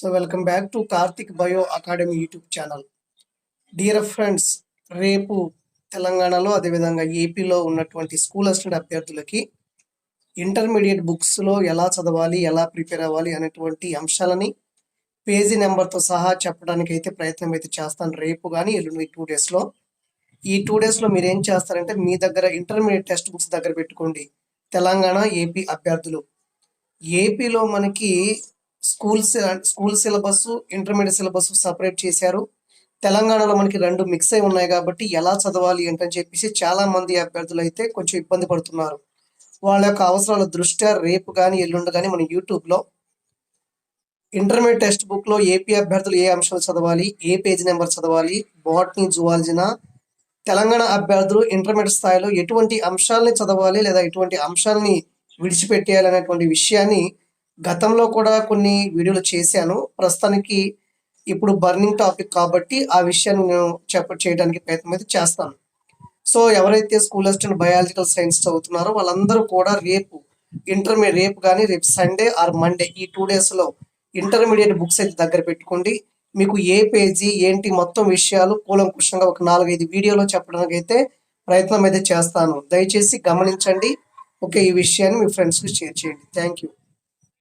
So welcome back to Karthik bio academy YouTube channel. Dear friends రేపు తెలంగాణలో అదేవిధంగా ఏపీలో ఉన్నటువంటి స్కూల్ అసిస్టెంట్ అభ్యర్థులకి ఇంటర్మీడియట్ బుక్స్లో ఎలా చదవాలి ఎలా ప్రిపేర్ అవ్వాలి అనేటువంటి అంశాలని పేజీ నెంబర్తో సహా చెప్పడానికి అయితే ప్రయత్నం అయితే చేస్తాను రేపు కానీ ఎల్లుండి టూ డేస్లో. ఈ టూ డేస్లో మీరు ఏం చేస్తారంటే మీ దగ్గర ఇంటర్మీడియట్ టెక్స్ట్ బుక్స్ దగ్గర పెట్టుకోండి. తెలంగాణ ఏపీ అభ్యర్థులు. ఏపీలో మనకి school school syllabus intermediate syllabus separate చేశారు. తెలంగాణలో మనకి రెండు మిక్స్ అయి ఉన్నాయి కాబట్టి ఎలా చదవాలి ఏంటని చెప్పేసి చాలా మంది అభ్యర్థులు అయితే కొంచెం ఇబ్బంది పడుతున్నారు. వాళ్ళ యొక్క అవసరాల దృష్ట్యా రేపు కానీ ఎల్లుండి కానీ మన యూట్యూబ్లో ఇంటర్మీడియట్ టెక్స్ట్ బుక్లో ఏపీ అభ్యర్థులు ఏ అంశాలు చదవాలి ఏ పేజ్ నెంబర్ చదవాలి బాట్ని జువాలజినా తెలంగాణ అభ్యర్థులు ఇంటర్మీడియట్ స్థాయిలో ఎటువంటి అంశాలని చదవాలి లేదా ఎటువంటి అంశాలని విడిచిపెట్టేయాలి అనేటువంటి విషయాన్ని గతంలో కూడా కొన్ని వీడియోలు చేశాను. ప్రస్తుతానికి ఇప్పుడు బర్నింగ్ టాపిక్ కాబట్టి ఆ విషయాన్ని నేను చెప్ప చేయడానికి ప్రయత్నం అయితే చేస్తాను. సో ఎవరైతే స్కూల్ అసిస్టెంట్ బయాలజికల్ సైన్స్ చదువుతున్నారో వాళ్ళందరూ కూడా రేపు ఇంటర్మీడియట్ రేపు కానీ రేపు సండే ఆర్ మండే ఈ టూ డేస్లో ఇంటర్మీడియట్ బుక్స్ అయితే దగ్గర పెట్టుకోండి. మీకు ఏ పేజీ ఏంటి మొత్తం విషయాలు కూలంకుషంగా ఒక నాలుగైదు వీడియోలో చెప్పడానికి అయితే ప్రయత్నం అయితే చేస్తాను. దయచేసి గమనించండి. ఓకే ఈ విషయాన్ని మీ ఫ్రెండ్స్కి షేర్ చేయండి. Thank you